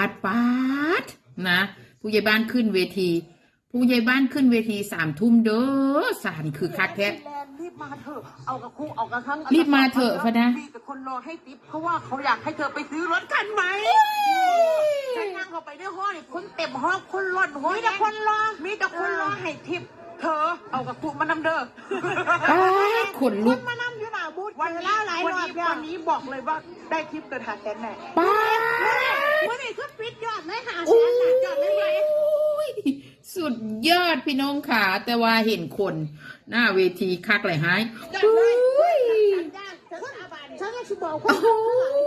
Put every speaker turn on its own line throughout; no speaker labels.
าดปาดนะ ผู้ใหญ่บ้านขึ้นเวที ผู้ใหญ่บ้านขึ้นเวทีสามทุ่มเด้อสารคือคักแท้
แลนด์รีบมาเถอะเอากับคู่เอากับครั้ง
รีบมาเถอะพะนะ
มีแต่คนรอให้ติ๊บเพราะว่าเขาอยากให้เธอไปซื้อรถคันใหม่ฉันนั่งเข้าไปในห้องนี่คนเต็มห้องคนรอดห้องมีแต่คนรอมีแต่คนรอให้ทิปเธอเอากับคู่มานำเด้อ
ปาดขนลุก
มานำอยู่หน้าบูธวันนี้วันนี้วันนี้บอกเลยว่าได้ทิปเกินหาแสนแน่
ปา ด
วันนี้คือปิดยอดเลยหาแส
โอ้
นน่ะยอดเลยไหม
ยสุดยอดพี่น้องขาแต่ว่าเห็นคน หน้าเวทีคักเลยหายอุ้ย
ฉันก็ชิบอกว่า
โอ้โห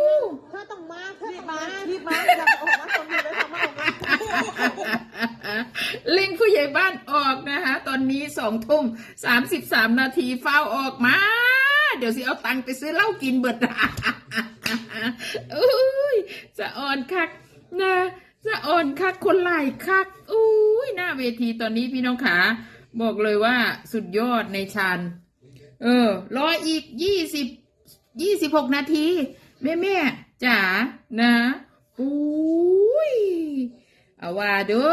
เธอต้องมาเธอต้อง
มารีบมาอย่าออกมาคนเดียวเลยมาออกมา
ลิงผู้ใหญ่บ้านออกนะคะ ตอนนี้สองทุ่มสามสิบสามนาทีเฝ้าออกมา เดี๋ยวสิเอาตังค์ไปซื้อเหล้ากินเบิดอุ้ยจะ อ่อนคักนะจะอ่อนคักคนไหลคักอุ้ยหน้าเวทีตอนนี้พี่น้องขาบอกเลยว่าสุดยอดในชานเออ รออีกยี่สิบยี่สิบหกนาที แม่แม่จ๋านะอุ้ยเอาว่าเด้อ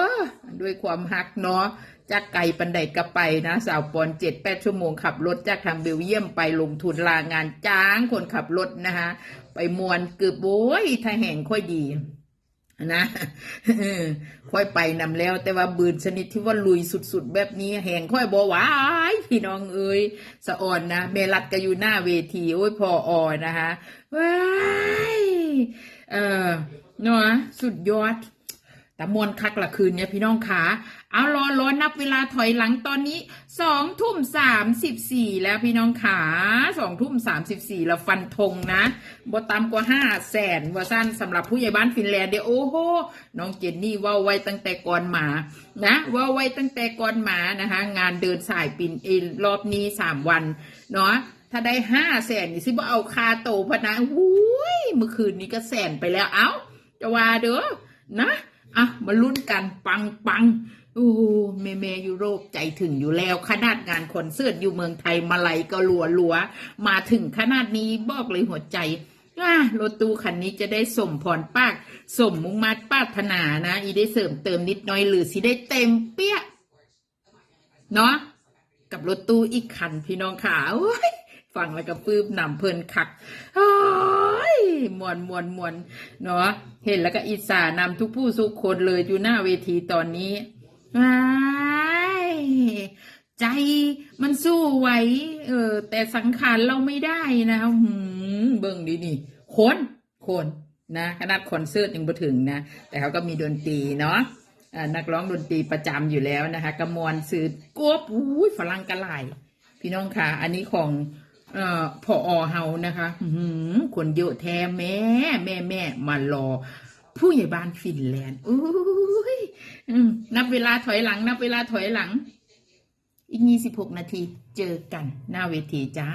ด้วยความหักเนาะ จากไก่ปันไดกระไปนะสาวปอนเจ็ดแปดชั่วโมงขับรถจากทางเบลเยียมไปลงทุนลางานจ้างคนขับรถนะคะไปมวนเกือบโว้ยถ้าแห่งค่อยดีนะค่อยไปนำแล้ว แต่ว่าบืนชนิดที่ว่าลุยสุดๆ แบบนี้แห่งค่อยบอวายพี่น้องเอ้ยสะอ่อนนะเมลัดก็อยู่หน้าเวที โอ้ยพออ่อนะคะว้ายเออเนาะสุดยอด แต่มวนคักละคืนเนี่ยพี่น้องขาเอารอรอนับเวลาถอยหลังตอนนี้สองทุ่มสามสิบสี่แล้วพี่น้องขาสองทุ่มสามสิบสี่แล้วฟันธงนะบต่ำกว่าห้าแสนว่าสั้นสำหรับผู้ใหญ่บ้านฟินแลนด์เดี๋ยวโอ้โหน้องเจนนี่ว่าไว้ตั้งแต่ก่อนหมา นะว่าไว้ตั้งแต่ก่อนหมานะคะ งานเดินสายปินเอรอบนี้สามวันเนาะถ้าได้ห้าแสนนี่สิบ่เอาคาโตพนะอุ้ยเมื่อคืนนี้ก็แสนไปแล้วเอ้าจะว่าเด้อนะ อะมาลุ้นกันปังปังโอ้โหแม่แม่ยุโรปใจถึงอยู่แล้ว ขนาดงานคอนเสิร์ตอยู่เมืองไทยมาลัยก็ลัวลัวมาถึงขนาดนี้บอกเลยหัวใจอ่ารถตู้คันนี้จะได้สมพรปาก สมมุงมัดปารถนานะ อีได้เสริมเติมนิดหน้อยหรือสิได้เต็มเปี้ยเนาะกับรถตู้อีกคันพี่น้องขาโอ้ย ฟังแล้วก็ปื้มหนำเพลินคักโอ้มวนมวนมวนเนาะเห็นแล้วก็อิสานำทุกผู้สุกคนเลยอยู่หน้าเวทีตอนนี้ว้ายใจมันสู้ไหวเออ แต่สังขารเราไม่ได้นะหืมเบิ่งดีนี่คนคนนะขนาดคอนเสิร์ตยังบ่ถึงนะ แต่เขาก็มีดนตรีเนาะนักร้องดนตรีประจำอยู่แล้วนะคะกระมวลสื่อกวบอุ้ยฝรั่งกระไหลพี่น้องค่ะ อันนี้ของ เอ่อพออเฮานะคะอื้อหือคนเยอะแท้แม่ แม่แม่มารอ ผู้ใหญ่บ้านฟินแลนด์อุ้ยอืมนับเวลาถอยหลัง นับเวลาถอยหลัง อีกยี่สิบหกนาที เจอกัน หน้าเวทีจ้า